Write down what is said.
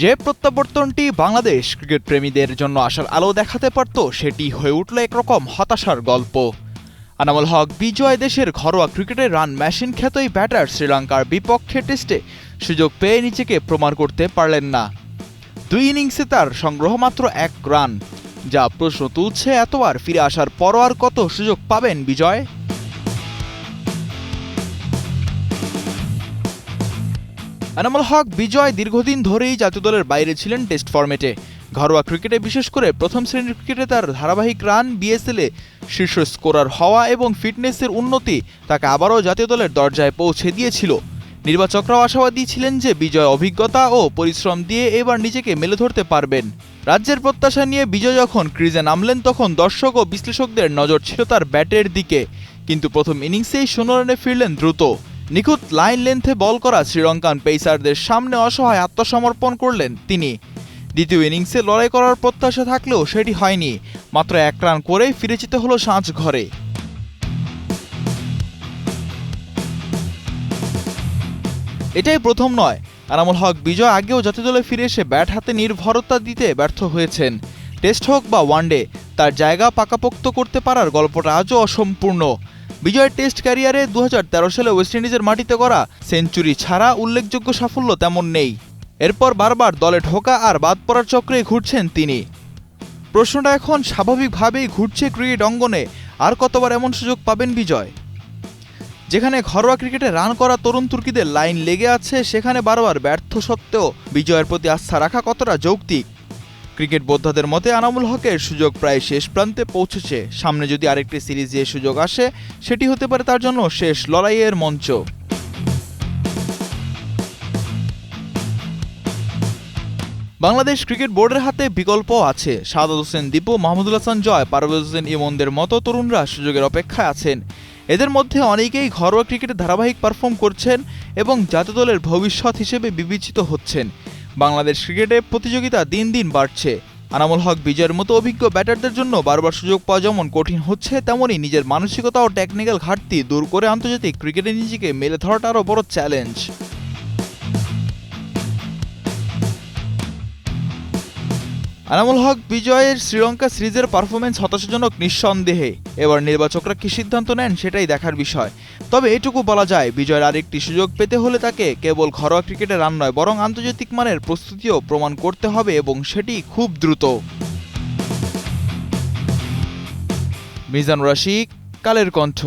যে প্রত্যাবর্তনটি বাংলাদেশ ক্রিকেট প্রেমীদের জন্য আসার আলো দেখাতে পারত, সেটি হয়ে উঠল একরকম হতাশার গল্প। আনামুল হক, বিজয় দেশের ঘরোয়া ক্রিকেটে রান মেশিন খ্যাতই ব্যাটার শ্রীলঙ্কার বিপক্ষে টেস্টে সুযোগ পেয়ে নিজেকে প্রমাণ করতে পারলেন না। দুই ইনিংসে তার সংগ্রহ মাত্র এক রান, যা প্রশ্ন তুলছে এতবার ফিরে আসার পরও আর কত সুযোগ পাবেন বিজয়? এনামুল হক বিজয় দীর্ঘদিন ধরেই জাতীয় দলের বাইরে ছিলেন টেস্ট ফরম্যাটে। ঘরোয়া ক্রিকেটে বিশেষ করে প্রথম শ্রেণির ক্রিকেটে তার ধারাবাহিক রান বিএসএলে শীর্ষ স্কোরার হওয়া এবং ফিটনেসের উন্নতি তাকে আবারও জাতীয় দলের দরজায় পৌঁছে দিয়েছিল। নির্বাচকরাও আশাবাদী ছিলেন যে বিজয় অভিজ্ঞতা ও পরিশ্রম দিয়ে এবার নিজেকে মেলে ধরতে পারবেন। রাজ্যের প্রত্যাশা নিয়ে বিজয় যখন ক্রিজে নামলেন, তখন দর্শক ও বিশ্লেষকদের নজর ছিল তার ব্যাটের দিকে। কিন্তু প্রথম ইনিংসেই শূন্য রানে ফিরলেন দ্রুত। নিখুঁত লাইন লেন্থে বল করা শ্রীলঙ্কান পেসারদের সামনে অসহায় আত্মসমর্পণ করলেন তিনি। দ্বিতীয় ইনিংসে লড়াই করার প্রত্যাশা থাকলেও সেটি হয়নি। মাত্র এক রান করেই ফিরে যেতে হলো সাঁঝ ঘরে। এটাই প্রথম নয়। আনামুল হক বিজয় আগেও জাতীয় দলে ফিরে এসে ব্যাট হাতে নির্ভরতা দিতে ব্যর্থ হয়েছেন। টেস্ট হোক বা ওয়ানডে, তার জায়গা পাকাপোক্ত করতে পারার গল্পটা আজও অসম্পূর্ণ। বিজয়ের টেস্ট ক্যারিয়ারে দু হাজার তেরো সালে ওয়েস্ট ইন্ডিজের মাটিতে করা সেঞ্চুরি ছাড়া উল্লেখযোগ্য সাফল্য তেমন নেই। এরপর বারবার দলে ঢোকা আর বাদ পড়ার চক্রে ঘুরছেন তিনি। প্রশ্নটা এখন স্বাভাবিকভাবেই ঘুরছে ক্রিকেট অঙ্গনে, আর কতবার এমন সুযোগ পাবেন বিজয়? যেখানে ঘরোয়া ক্রিকেটে রান করা তরুণ তুর্কিদের লাইন লেগে আছে, সেখানে বারবার ব্যর্থ সত্ত্বেও বিজয়ের প্রতি আস্থা রাখা কতটা যৌক্তিক? ক্রিকেট বোদ্ধাদের মতে আনামুল হকের সুযোগ প্রায় শেষ প্রান্তে পৌঁছেছে। সামনে যদি আরেকটি সিরিজে সুযোগ আসে, সেটি হতে পারে তার জন্য শেষ লড়াইয়ের মঞ্চ। বাংলাদেশ ক্রিকেট বোর্ডের হাতে বিকল্প আছে। সাদাত হোসেন দীপু, মাহমুদুল হাসান জয়, পারভেজ হোসেন ইমনদের মতো তরুণরা সুযোগের অপেক্ষায় আছেন। এদের মধ্যে অনেকেই ঘরোয়া ক্রিকেটে ধারাবাহিক পারফর্ম করছেন এবং জাতীয় দলের ভবিষ্যৎ হিসেবে বিবেচিত হচ্ছেন। বাংলাদেশ ক্রিকেটে প্রতিযোগিতা দিন দিন বাড়ছে। আনামুল হক বিজয়ের মতো অভিজ্ঞ ব্যাটারদের জন্য বারবার সুযোগ পাওয়া যেমন কঠিন হচ্ছে, তেমনই নিজের মানসিকতা ও টেকনিক্যাল ঘাটতি দূর করে আন্তর্জাতিক ক্রিকেটে নিজেকে মেলে ধরাটা আরও বড় চ্যালেঞ্জ আনামুল হক বিজয়ের শ্রীলঙ্কা সিরিজের পারফরমেন্স হতাশাজনক, নিঃসন্দেহে। এবার নির্বাচকরা কি সিদ্ধান্ত নেন সেটাই দেখার বিষয়। তবে এটুকু বলা যায়, বিজয়ের আরেকটি সুযোগ পেতে হলে তাকে কেবল ঘরোয়া ক্রিকেটে রান নয়, বরং আন্তর্জাতিক মানের প্রস্তুতিও প্রমাণ করতে হবে এবং সেটি খুব দ্রুত। মিজান রশিক, কালের কণ্ঠ।